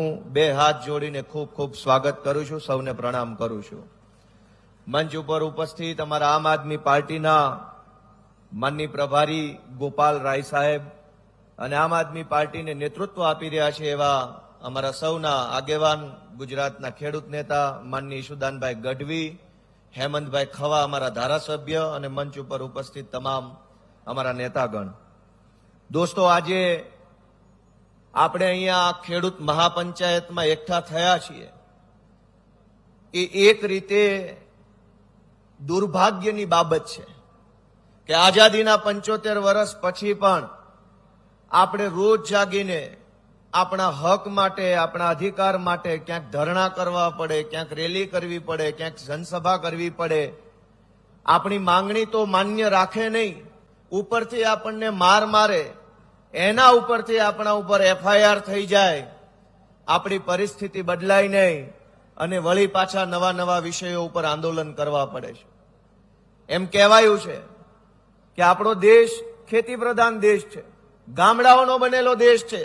હું બે હાથ જોડીને ખૂબ ખૂબ સ્વાગત કરું છું, સૌને પ્રણામ કરું છું. મંચ ઉપર ઉપસ્થિત અમારા આમ આદમી પાર્ટીના માનની પ્રભારી ગોપાલ રાય સાહેબ અને આમ આદમી પાર્ટીને નેતૃત્વ આપી રહ્યા છે એવા અમારા સૌના આગેવાન ગુજરાતના ખેડૂત નેતા માનની ઈશુદાનભાઈ ગઢવી, હેમંતભાઈ ખવા અમારા ધારાસભ્ય અને મંચ ઉપર ઉપસ્થિત તમામ અમારા નેતાગણ. દોસ્તો, આજે આપણે અહીંયા ખેડૂત મહાપંચાયતમાં એકઠા થયા છીએ. એ એક રીતે દુર્ભાગ્યની બાબત છે કે આઝાદીના પંચોતેર વર્ષ પછી પણ આપણે રોજ જાગીને આપણા હક માટે, આપણા અધિકાર માટે ક્યાંક ધરણા કરવા પડે, ક્યાંક રેલી કરવી પડે, ક્યાંક જનસભા કરવી પડે. આપણી માંગણી તો માન્ય રાખે નહીં. ઉપરથી આપણને માર મારે એના ઉપરથી આપણા ઉપર એફઆઈઆર થઈ જાય, આપણી પરિસ્થિતિ બદલાય નહીં અને વળી પાછા નવા નવા વિષયો ઉપર આંદોલન કરવા પડે છે. એમ કહેવાયું છે કે આપણો દેશ ખેતી પ્રધાન દેશ છે, ગામડાઓનો બનેલો દેશ છે.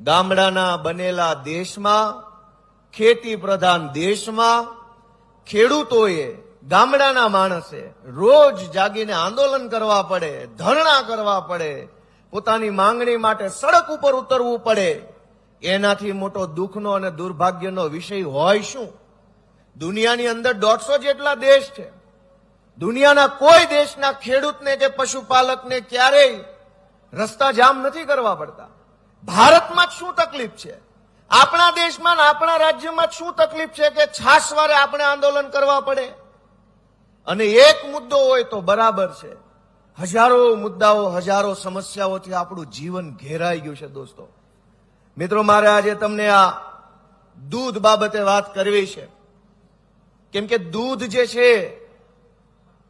ગામડાના બનેલા દેશમાં ખેતી પ્રધાન દેશમાં ખેડૂતોએ ગામડાના માણસે રોજ જાગીને આંદોલન કરવા પડે, ધરણા કરવા પડે પોતાની માંગણી માટે સડક ઉપર ઉતરવું પડે. એનાથી મોટો દુઃખનો અને દુર્ભાગ્યનો વિષય હોય શું? દુનિયાની અંદર દોઢસો જેટલા દેશ છે. દુનિયાના કોઈ દેશના ખેડૂતને કે પશુપાલકને ક્યારેય રસ્તા જામ નથી કરવા પડતા. ભારતમાં જ શું તકલીફ છે? આપણા દેશમાં આપણા રાજ્યમાં શું તકલીફ છે કે છાસવારે આપણે આંદોલન કરવા પડે? અને એક મુદ્દો હોય તો બરાબર છે. હજારો મુદ્દાઓ, હજારો સમસ્યાઓથી આપણું જીવન ઘેરાઈ ગયું છે દોસ્તો. મિત્રો મારે આજે તમને આ દૂધ બાબતે વાત કરવી છે. કેમ કે દૂધ જે છે,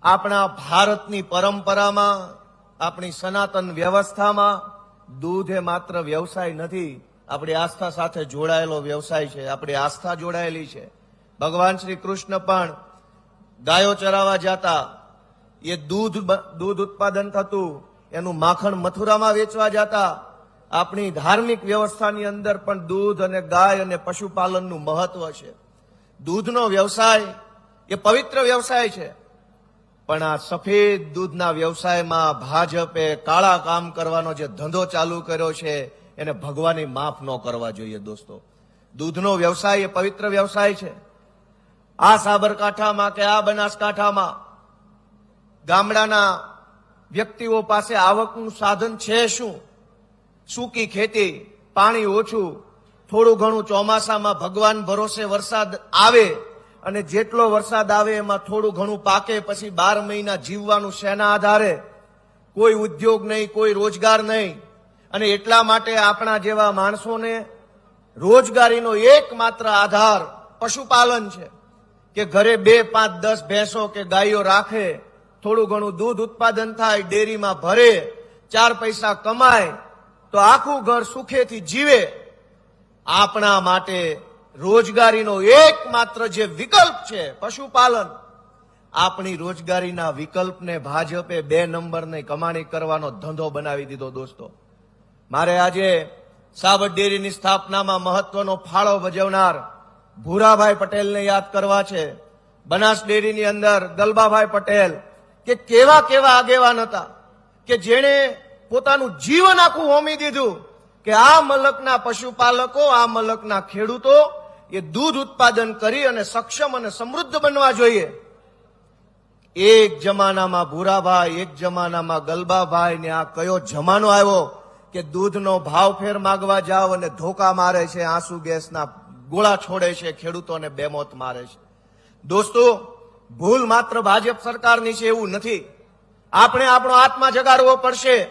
આપણા ભારતની પરંપરામાં, આપણી સનાતન વ્યવસ્થામાં દૂધ એ માત્ર વ્યવસાય નથી, આપણી આસ્થા સાથે જોડાયેલો વ્યવસાય છે, આપણી આસ્થા જોડાયેલી છે. ભગવાન શ્રી કૃષ્ણ પણ ગાયો ચરાવવા જતા એ દૂધ દૂધ ઉત્પાદન થતું, એનું માખણ મથુરામાં વેચવા જતા, આપણી ધાર્મિક વ્યવસ્થાની અંદર પણ દૂધ અને ગાય અને પશુપાલનનું મહત્વ છે. દૂધનો વ્યવસાય એ પવિત્ર વ્યવસાય છે. પણ આ સફેદ દૂધના વ્યવસાયમાં ભાજપે કાળા કામ કરવાનો જે ધંધો ચાલુ કર્યો છે, એને ભગવાને માફ ન કરવા જોઈએ દોસ્તો. દૂધનો વ્યવસાય એ પવિત્ર વ્યવસાય છે. આ સાબરકાંઠામાં કે આ બનાસકાંઠામાં ગામડાના વ્યક્તિઓ પાસે આવકનું સાધન છે શું? સૂકી ખેતી, પાણી ઓછું, થોડું ઘણું ચોમાસામાં ભગવાન ભરોસે વરસાદ આવે અને જેટલો વરસાદ આવે એમાં થોડું ઘણું પાકે પછી બાર મહિના જીવવાનું શેના આધારે? કોઈ ઉદ્યોગ નહીં, કોઈ રોજગાર નહીં. અને એટલા માટે આપણા જેવા માણસોને રોજગારીનો એકમાત્ર આધાર પશુપાલન છે કે ઘરે બે, પાંચ, દસ ભેંસો કે ગાયો રાખે થોડું ઘણું દૂધ ઉત્પાદન થાય, ડેરીમાં ભરે, ચાર પૈસા કમાય, તો આખું ઘર સુખેથી જીવે. આપણા માટે રોજગારીનો એકમાત્ર જે વિકલ્પ છે પશુપાલન. આપણી રોજગારીના વિકલ્પને ભાજપે બે નંબરની કમાણી કરવાનો ધંધો બનાવી દીધો દોસ્તો. મારે આજે સાબર ડેરીની સ્થાપનામાં મહત્વનો ફાળો ભજવનાર ભૂરાભાઈ પટેલને યાદ કરવા છે. બનાસ ડેરીની અંદર ગલબાભાઈ પટેલ કે કેવા કેવા આગેવાન હતા, કે જેણે પોતાનું જીવન આખું હોમી દીધું, કે આ મલકના પશુપાલકો, આ મલકના ખેડૂતો એ દૂધ ઉત્પાદન કરી અને સક્ષમ અને સમૃદ્ધ બનવા જોઈએ. એક જમાનામાં ભૂરાભાઈ, એક જમાનામાં ગલબાભાઈ ને આ કયો જમાનો આવ્યો કે દૂધનો ભાવ ફેર માગવા જાવ અને ધોકા મારે છે, આંસુ ગેસના ગોળા છોડે છે, ખેડૂતોને બેમોત મારે છે. દોસ્તો ભૂલ માત્ર ભાજપ સરકારની છે એવું નથી. આપણે આપણો આત્મા જગાડવો પડશે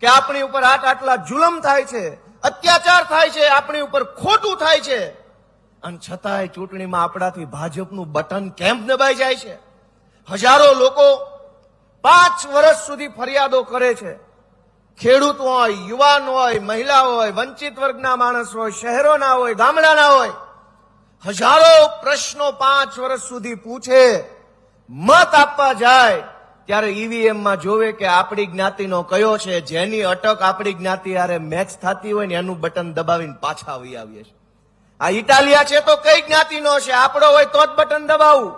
કે આપણી ઉપર આટ આટલા જુલમ થાય છે, અત્યાચાર થાય છે, આપણી ઉપર ખોટું થાય છે. અને છતાંય ચૂંટણીમાં આપણાથી ભાજપનું બટન કેમ દબાઈ જાય છે? હજારો લોકો પાંચ વર્ષ સુધી ફરિયાદો કરે છે. ખેડૂત હોય, યુવાન હોય, મહિલા હોય, વંચિત વર્ગના માણસ હોય, શહેરોના હોય, ગામડાના હોય, હજારો પ્રશ્નો પાંચ વર્ષ સુધી પૂછે. મત આપવા જાય, ત્યારે ઈવીએમમાં જોવે કે આપણી જ્ઞાતિનો કયો છે, જેની અટક આપણી જ્ઞાતિ હારે મેચ થતી હોય ને એનું બટન દબાવીને પાછા આવી આવીએ છીએ. આ ઇટાલિયા છે તો કઈ જ્ઞાતિનો હશે આપણો હોય તો જ બટન દબાવું.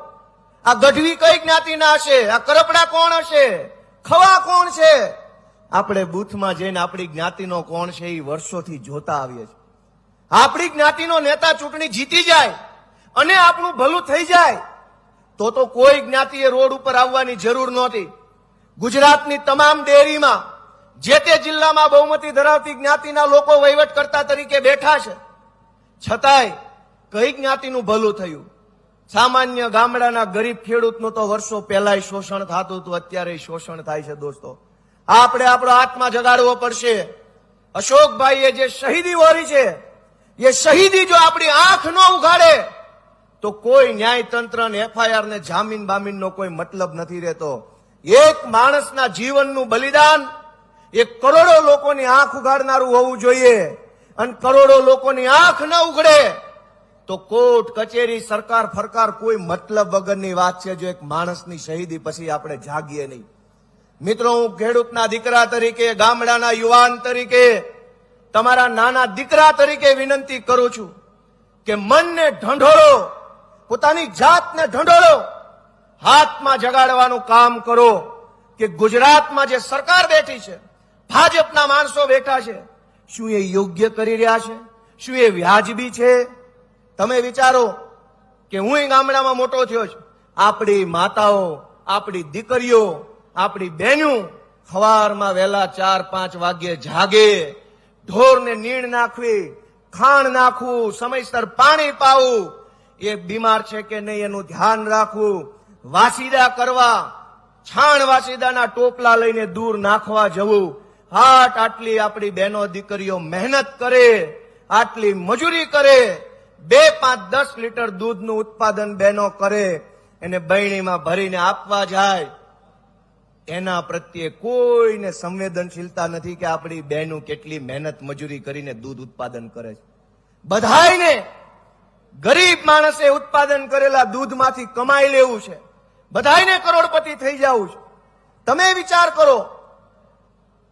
આ ગઢવી કઈ જ્ઞાતિના હશે? આ કરપડા કોણ હશે? ખવા કોણ છે? આપણે બૂથમાં જઈને આપણી જ્ઞાતિનો કોણ છે એ વર્ષોથી જોતા આવીએ છીએ. આપણી જ્ઞાતિનો નેતા ચૂંટણી જીતી જાય અને આપણું ભલું થઈ જાય. તો તો કોઈ જ્ઞાતિએ રોડ ઉપર આવવાની જરૂર નહોતી. ગુજરાતની તમામ ડેરીમાં જે તે જિલ્લામાં બહુમતી ધરાવતી જ્ઞાતિના લોકો વહીવટકર્તા તરીકે બેઠા છે. છતાંય કઈ જ્ઞાતિનું ભલું થયું? સામાન્ય ગામડાના ગરીબ ખેડૂતનું તો વર્ષો પહેલાય શોષણ થતું હતું અત્યારે શોષણ થાય છે દોસ્તો. આપણે આપણો આત્મા જગાડવો પડશે. અશોકભાઈએ જે શહીદી વરી છે, એ શહીદી જો આપણી આંખ ન ઉઘાડે તો કોઈ ન્યાયતંત્ર ને એફઆઈઆર ને જામીન બામીનનો કોઈ મતલબ નથી રહેતો. એક માણસના જીવનનું બલિદાન એ કરોડો લોકોની આંખ ઉઘાડનારું હોવું જોઈએ અને કરોડો લોકોની આંખ ન ઉઘડે તો કોર્ટ, કચેરી, સરકાર ફરકાર કોઈ મતલબ વગરની વાત છે જો એક માણસની શહીદી પછી આપણે જાગીએ નહીં. મિત્રો, હું ખેડૂતના દીકરા તરીકે, ગામડાના યુવાન તરીકે, તમારા નાના દીકરા તરીકે વિનંતી કરું છું કે મનને ઢંઢોળો પોતાની જાતને ઢંઢોળો. હાથમાં જગાડવાનું કામ કરો કે ગુજરાતમાં જે સરકાર બેઠી છે, ભાજપના માણસો બેઠા છે, શું એ યોગ્ય કરી રહ્યા છે? શું એ વ્યાજબી છે? તમે વિચારો કે હું એ ગામડામાં મોટો થયો છું. આપણી માતાઓ, આપણી દીકરીઓ, આપણી બહેનો ખવારમાં વહેલા ચાર, પાંચ વાગ્યે જાગે, ઢોરને નીણ નાખવી ખાણ નાખવું, સમયસર પાણી પાવું એ બીમાર છે કે નહીં એનું ધ્યાન રાખવું. વાસીદા કરવા, છાણ વાસીદાના ટોપલા લઈને દૂર નાખવા જવું. હાટ આટલી આપણી બહેનો દીકરીઓ મહેનત કરે, આટલી મજૂરી કરે, બે પાંચ દસ લીટર દૂધનું ઉત્પાદન બહેનો કરે, એને બહેણીમાં ભરીને આપવા જાય. એના પ્રત્યે કોઈને સંવેદનશીલતા નથી કે આપણી બહેનો કેટલી મહેનત મજૂરી કરીને દૂધ ઉત્પાદન કરે છે. બધાયને ગરીબ માણસે ઉત્પાદન કરેલા દૂધમાંથી કમાઈ લેવું છે. બધાયને કરોડપતિ થઈ જવું છે. તમે વિચાર કરો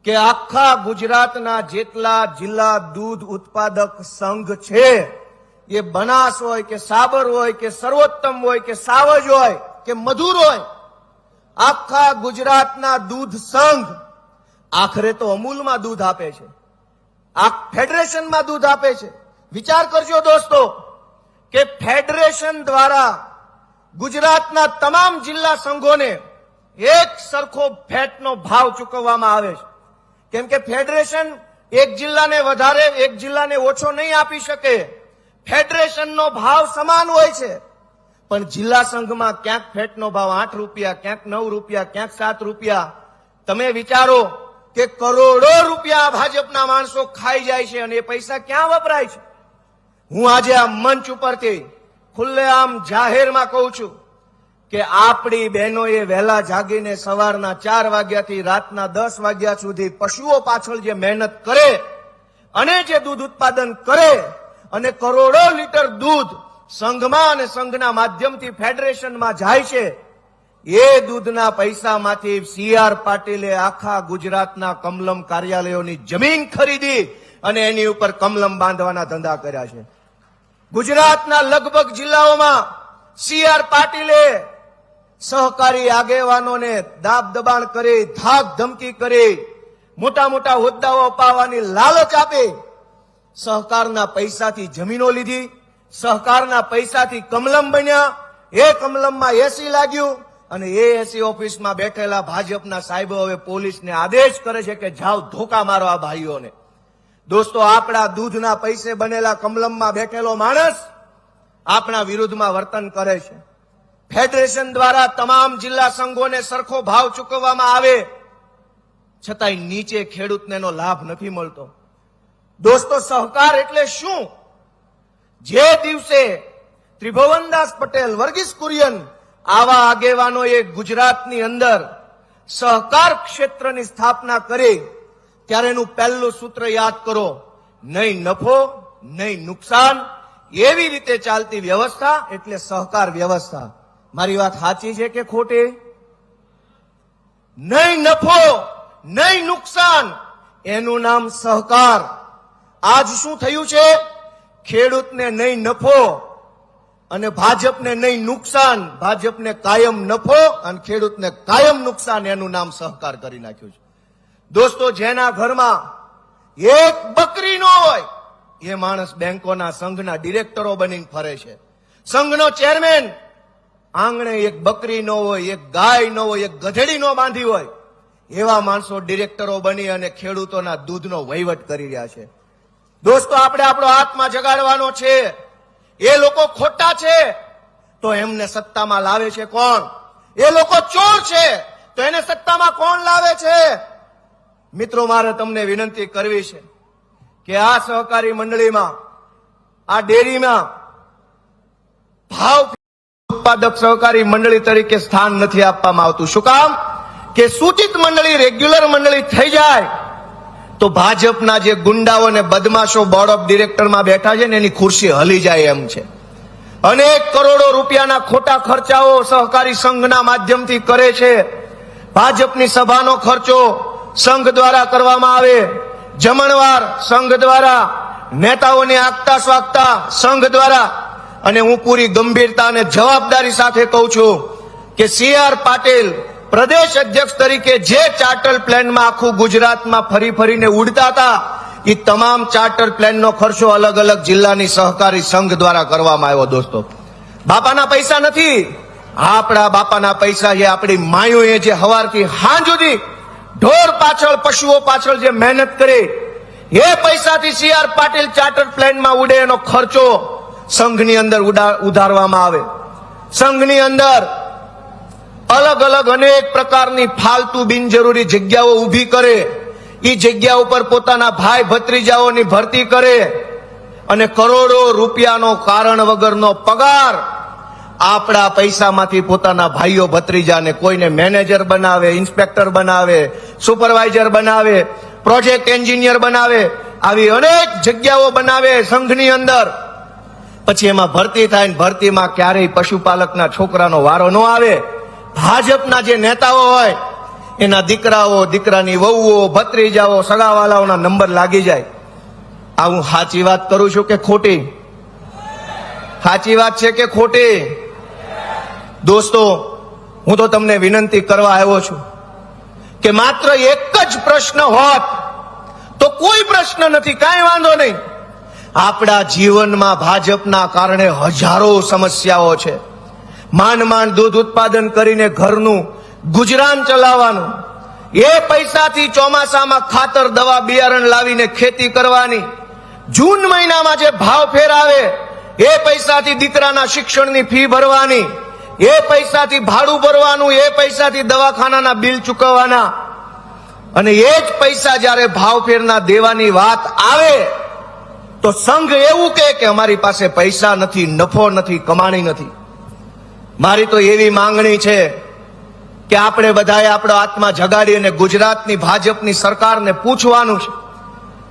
કે આખા ગુજરાતના જેટલા જિલ્લા દૂધ ઉત્પાદક સંઘ છે, એ બનાસ હોય કે સાબર હોય કે સર્વોત્તમ હોય કે સાવજ હોય કે મધુર હોય, આખા ગુજરાતના દૂધ સંઘ આખરે તો અમૂલમાં દૂધ આપે છે. આ ફેડરેશનમાં દૂધ આપે છે. વિચાર કરજો દોસ્તો. કે ફેડરેશન દ્વારા ગુજરાતના તમામ જિલ્લા સંઘોને એક સરખો ફેટનો ભાવ ચૂકવવામાં આવે છે. કેમ કે ફેડરેશન એક જિલ્લાને વધારે, એક જિલ્લાને ઓછો નહીં આપી શકે. ફેડરેશનનો ભાવ સમાન હોય છે. પણ જિલ્લા સંઘમાં ક્યાંક ફેટનો ભાવ આઠ રૂપિયા, ક્યાંક નવ રૂપિયા, ક્યાંક સાત રૂપિયા. તમે વિચારો કે કરોડો રૂપિયા ભાજપના માણસો ખાઈ જાય છે અને એ પૈસા ક્યાં વપરાય છે? હું આજે આ મંચ ઉપરથી ખુલ્લેઆમ જાહેરમાં કહું છું કે આપણી બહેનોએ વહેલા જાગીને સવારના ચાર વાગ્યાથી રાતના દસ વાગ્યા સુધી પશુઓ પાછળ જે મહેનત કરે અને જે દૂધ ઉત્પાદન કરે અને કરોડો લીટર દૂધ સંઘમાં અને સંઘના માધ્યમથી ફેડરેશનમાં જાય છે, એ દૂધના પૈસામાંથી સી આર પાટીલે આખા ગુજરાતના કમલમ કાર્યાલયોની જમીન ખરીદી અને એની ઉપર કમલમ બાંધવાના ધંધા કર્યા છે. ગુજરાતના લગભગ જિલ્લાઓમાં સી આર પાટીલે સહકારી આગેવાનોને દાબ દબાણ કરી ધાક ધમકી કરી મોટા મોટા હોદ્દાઓ અપાવવાની લાલચ આપી સહકારના પૈસાથી જમીનો લીધી. સહકારના પૈસાથી કમલમ બન્યા. એ કમલમમાં એસી લાગ્યું અને એ એસી ઓફિસમાં બેઠેલા ભાજપના સાહેબો હવે પોલીસને આદેશ કરે છે કે જાઓ ધોકા મારો આ ભાઈઓને. દોસ્તો, આપણા દૂધના પૈસે બનેલા કમલમમાં બેઠેલો માણસ આપણા વિરુદ્ધમાં વર્તન કરે છે. ફેડરેશન દ્વારા તમામ જિલ્લા સંઘોને સરખો ભાવ ચૂકવવામાં આવે, છતાંય નીચે ખેડૂતને એનો લાભ નથી મળતો. દોસ્તો, સહકાર એટલે શું? જે દિવસે ત્રિભુવનદાસ પટેલ, વર્ગીસ કુરિયન આવા આગેવાનોએ ગુજરાતની અંદર સહકાર ક્ષેત્રની સ્થાપના કરી ત્યારે એનું પહેલું સૂત્ર યાદ કરો. નહીં નફો, નહીં નુકસાન, એવી રીતે ચાલતી વ્યવસ્થા એટલે સહકાર વ્યવસ્થા. મારી વાત સાચી છે કે ખોટી? નહીં નફો, નહીં નુકસાન, એનું નામ સહકાર. આજ શું થયું છે? ખેડૂતને નહીં નફો અને ભાજપને નહીં નુકસાન. ભાજપને કાયમ નફો અને ખેડૂતને કાયમ નુકસાન, એનું નામ સહકાર કરી નાખ્યું છે. દોસ્તો, જેના ઘરમાં એક બકરી ન હોય, એ માણસ બેંકોના સંઘના ડિરેક્ટરો બનીને ફરે છે. સંઘનો ચેરમેન, આંગણે એક બકરી ન હોય, એક ગાય ન હોય, એક ગધેડી ન બાંધી હોય, એવા માણસો ડિરેક્ટરો બની અને ખેડૂતોના દૂધનો વહીવટ કરી રહ્યા છે. દોસ્તો, આપણે આપણો આત્મા જગાડવાનો છે. એ લોકો ખોટા છે. તો એમને સત્તામાં લાવે છે કોણ? એ લોકો ચોર છે. તો એને સત્તામાં કોણ લાવે છે? મિત્રો, મારે તમને વિનંતી કરવી છે કે આ સહકારી મંડળીમાં, આ ડેરીમાં ભાવ ઉત્પાદક સહકારી મંડળી તરીકે સ્થાન નથી આપવામાં આવતું. શું કામ? કે સૂચિત મંડળી, રેગ્યુલર મંડળી થઈ જાય, તો ભાજપના જે ગુંડાઓ અને બદમાશો બોર્ડ ઓફ ડિરેક્ટરમાં બેઠા છે ને, એની ખુરશી હલી જાય એમ છે. અનેક કરોડો રૂપિયાના ખોટા ખર્ચાઓ સહકારી સંઘના માધ્યમથી કરે છે. ભાજપની સભાનો ખર્ચો સંઘ દ્વારા કરવામાં આવે. જમણવાર સંઘ દ્વારા નેતાઓને આગતા સ્વાગતા સંઘ દ્વારા. અને હું પૂરી ગંભીરતા અને જવાબદારી સાથે કહું છું કે સી આર પાટીલ પ્રદેશ અધ્યક્ષ તરીકે જે ચાર્ટર પ્લેનમાં આખું ગુજરાતમાં ફરી ફરીને ઉડતા હતા, એ તમામ ચાર્ટર પ્લેનનો ખર્ચો અલગ અલગ જિલ્લાની સહકારી સંઘ દ્વારા કરવામાં આવ્યો, દોસ્તો. બાપાના પૈસા નથી. આપણા બાપાના પૈસા જે આપણી માયુએ જે હવારથી હાં સુધી ઢોર પાછળ, પશુઓ પાછળ જે મહેનત કરે, એ પૈસાથી સી આર પાટીલ ચાર્ટર પ્લાનમાં ઉડે એનો ખર્ચો સંઘની અંદર ઉધારવામાં આવે. સંઘની અંદર અલગ અલગ અનેક પ્રકારની ફાલતુ બિનજરૂરી જગ્યાઓ ઊભી કરે. એ જગ્યા ઉપર પોતાના ભાઈ ભત્રીજાઓની ભરતી કરે અને કરોડો રૂપિયાનો કારણ વગરનો પગાર આપણા પૈસામાંથી પોતાના ભાઈઓ ભત્રીજાને કોઈને મેનેજર બનાવે, ઇન્સ્પેક્ટર બનાવે, સુપરવાઇઝર બનાવે, પ્રોજેક્ટ એન્જિનિયર બનાવે, આવી અનેક જગ્યાઓ બનાવે સંઘની અંદર. પછી એમાં ભરતી થાય ને ભરતીમાં ક્યારેય પશુપાલકના છોકરાનો વારો ન આવે. ભાજપના જે નેતાઓ હોય, એના દીકરાઓ, દીકરાની વહુઓ, ભત્રીજાઓ, સગાવાલાઓના નંબર લાગી જાય. આ હું સાચી વાત કરું છું કે ખોટી? સાચી વાત છે કે ખોટી? દોસ્તો, હું તો તમને વિનંતી કરવા આવ્યો છું કે માત્ર એક જ પ્રશ્ન હોત તો કોઈ પ્રશ્ન નથી, કાંઈ વાંધો નહીં. આપણા જીવનમાં ભાજપના કારણે હજારો સમસ્યાઓ છે. માંડ માંડ દૂધ ઉત્પાદન કરીને ઘરનું ગુજરાન ચલાવવાનું, એ પૈસાથી ચોમાસામાં ખાતર, દવા, બિયારણ લાવીને ખેતી કરવાની, જૂન મહિનામાં જે ભાવ ફેર આવે, એ પૈસાથી દીકરાના શિક્ષણની ફી ભરવાની એ પૈસાથી ભાડું ભરવાનું, એ પૈસાથી દવાખાનાના બિલ ચૂકવવાના. અને એ જ પૈસા જ્યારે ભાવફેરના દેવાની વાત આવે, તો સંઘ એવું કહે કે અમારી પાસે પૈસા નથી, નફો નથી, કમાણી નથી. મારી તો એવી માંગણી છે કે આપણે બધાએ આપણો આત્મા જગાડી અને ગુજરાતની, ભાજપની સરકારને પૂછવાનું છે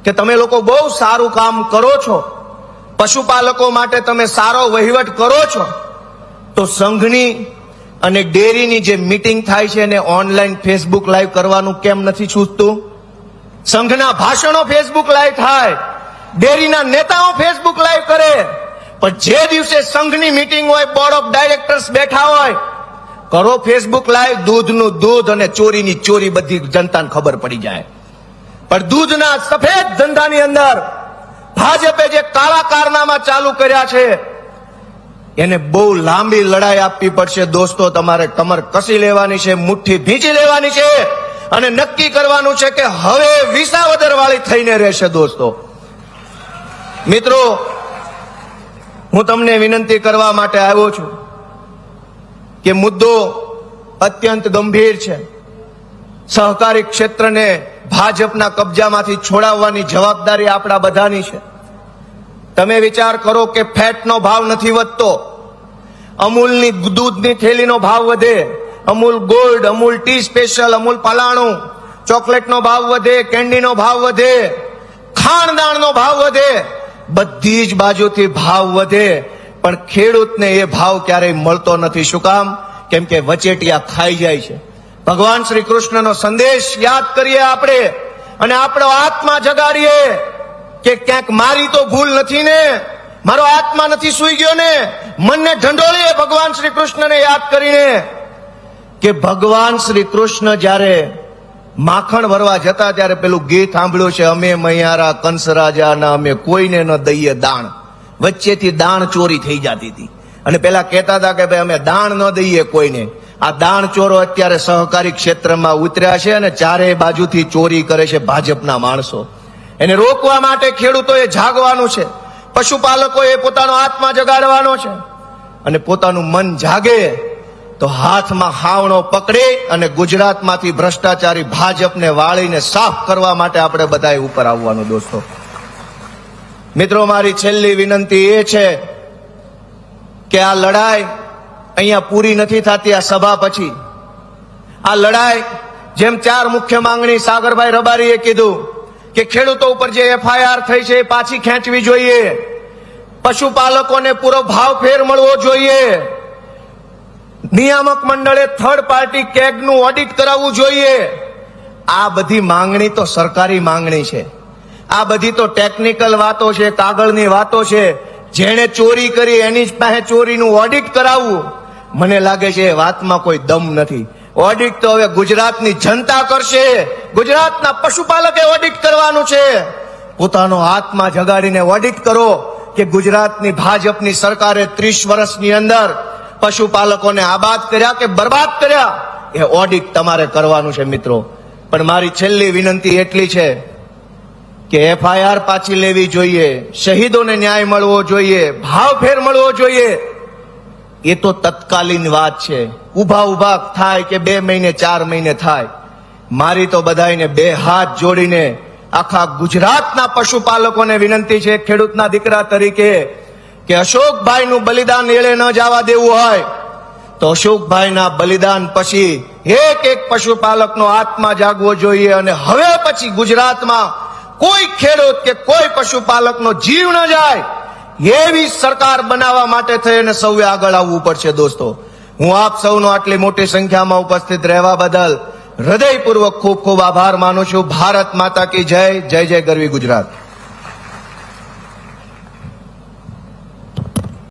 કે તમે લોકો બહુ સારું કામ કરો છો. પશુપાલકો માટે તમે સારો વહીવટ કરો છો. તો સંઘની અને ડેરીની જે મીટિંગ થાય છે એને ઓનલાઈન ફેસબુક લાઈવ કરવાનું કેમ નથી છૂટતું? સંઘના ભાષણો ફેસબુક લાઈવ થાય, ડેરીના નેતાઓ ફેસબુક લાઈવ કરે, પણ જે દિવસે સંઘની મીટિંગ હોય બોર્ડ ઓફ ડાયરેક્ટર્સ બેઠા હોય, કરો ફેસબુક લાઈવ, દૂધનું દૂધ અને ચોરીની ચોરી બધી જનતાને ખબર પડી જાય. પણ દૂધના સફેદ ધંધાની અંદર ભાજપે જે કાળા કારનામા ચાલુ કર્યા છે એને બહુ લાંબી લડાઈ આપવી પડશે. દોસ્તો, તમારે કમર કસી લેવાની છે, મુઠ્ઠી ભીંચી લેવાની છે અને નક્કી કરવાનું છે કે હવે વિસાવદર વાળી થઈને રહેશે, દોસ્તો. મિત્રો, હું તમને વિનંતી કરવા માટે આવ્યો છું કે મુદ્દો અત્યંત ગંભીર છે. સહકારી ક્ષેત્રને ભાજપના કબજામાંથી છોડાવવાની જવાબદારી આપણા બધાની છે. તમે વિચાર કરો કે ફેટનો ભાવ નથી વધતો. અમૂલની દૂધની થેલીનો ભાવ વધે. Amul gold, Amul tea special, Amul પલાણું. ચોકલેટનો ભાવ વધે, કેન્ડીનો ભાવ વધે. ખાણદાણનો ભાવ વધે. બધી જ બાજુથી ભાવ વધે. પણ ખેડૂતને એ ભાવ ક્યારેય મળતો નથી. શું કામ? કેમ કે વચેટિયા ખાઈ જાય છે. ભગવાન શ્રી કૃષ્ણનો સંદેશ યાદ કરીએ આપણે. અને આપણો આત્મા જગાડીએ. કે ક્યાંક મારી તો ભૂલ નથી ને? મારો આત્મા નથી સૂઈ ગયો ને? મનને ઢંઢોળીએ ભગવાન શ્રી કૃષ્ણને યાદ કરીને કે ભગવાન શ્રી કૃષ્ણ જ્યારે માખણ ભરવા જતા ત્યારે પેલું ગીત સાંભળ્યું છે, અમે મૈયારા કંસ રાજાના અમે કોઈને ન દઈએ દાણ. વચ્ચેથી દાણ ચોરી થઈ જતી હતી. અને પેલા કહેતા હતા કે, ભાઈ, અમે દાણ ન દઈએ કોઈને. આ દાણ ચોરો અત્યારે સહકારી ક્ષેત્રમાં ઉતર્યા છે અને ચારે બાજુથી ચોરી કરે છે ભાજપના માણસો. એને રોકવા માટે ખેડૂતોએ જાગવાનું છે. પશુપાલકોએ પોતાનો આત્મા જગાડવાનો છે. અને પોતાનું મન જાગે તો હાથમાં હાવણો પકડી અને ગુજરાતમાંથી ભ્રષ્ટાચારી ભાજપને વાળીને સાફ કરવા માટે આપણે બધાએ ઉપર આવવાનું, દોસ્તો. મિત્રો, મારી છેલ્લી વિનંતી એ છે કે આ લડાઈ અહીંયા પૂરી નથી થતી, આ સભા પછી. આ લડાઈ, જેમ ચાર મુખ્ય માંગણી સાગરભાઈ રબારીએ કીધું કે ખેડૂતો ઉપર જે એફઆઈઆર થઈ છે એ પાછી ખેંચવી જોઈએ. પશુપાલકોને પૂરો ભાવ ફેર મળવો જોઈએ. નિયામક મંડળે થર્ડ પાર્ટી કેગનું ઓડિટ કરાવવું જોઈએ. આ બધી માંગણી તો સરકારી માંગણી છે. આ બધી તો ટેકનિકલ વાતો છે, કાગળની વાતો છે. જેણે ચોરી કરી એની જ પાસે ચોરીનું ઓડિટ કરાવવું. મને લાગે છે એ વાતમાં કોઈ દમ નથી. ઓડિટ તો હવે ગુજરાતની જનતા કરશે. ગુજરાતના પશુપાલકે ઓડિટ કરવાનું છે. પોતાનો આત્મા જગાડીને ઓડિટ કરો કે ગુજરાતની ભાજપની સરકારે ત્રીસ વર્ષની અંદર પશુપાલકોને આબાદ કર્યા કે બરબાદ કર્યા, એ ઓડિટ તમારે કરવાનું છે મિત્રો. પણ મારી છેલ્લી વિનંતી એટલી છે કે એફઆઈઆર પાછી લેવી જોઈએ. શહીદોને ન્યાય મળવો જોઈએ. ભાવ ફેર મળવો જોઈએ. એ તો તત્કાલીન વાત છે. ઊભા ઊભા થાય કે બે મહિને, ચાર મહિને થાય. મારી તો બધાને બે હાથ જોડીને આખા ગુજરાતના પશુપાલકોને વિનંતી છે ખેડૂતના દીકરા તરીકે, કે અશોકભાઈનું બલિદાન એળે ન જવા દેવું હોય, તો અશોકભાઈના બલિદાન પછી એક એક પશુપાલકનો આત્મા જાગવો જોઈએ અને હવે પછી ગુજરાતમાં કોઈ ખેડૂત કે કોઈ પશુપાલકનો જીવ ન જાય. એવી સરકાર બનાવવા માટે થઈ અને સૌએ આગળ આવવું પડશે દોસ્તો. હું આપ સૌનો આટલી મોટી સંખ્યામાં ઉપસ્થિત રહેવા બદલ હૃદયપૂર્વક ખૂબ ખૂબ આભાર માનું છું. ભારત માતા કી જય જય જય ગરવી ગુજરાત.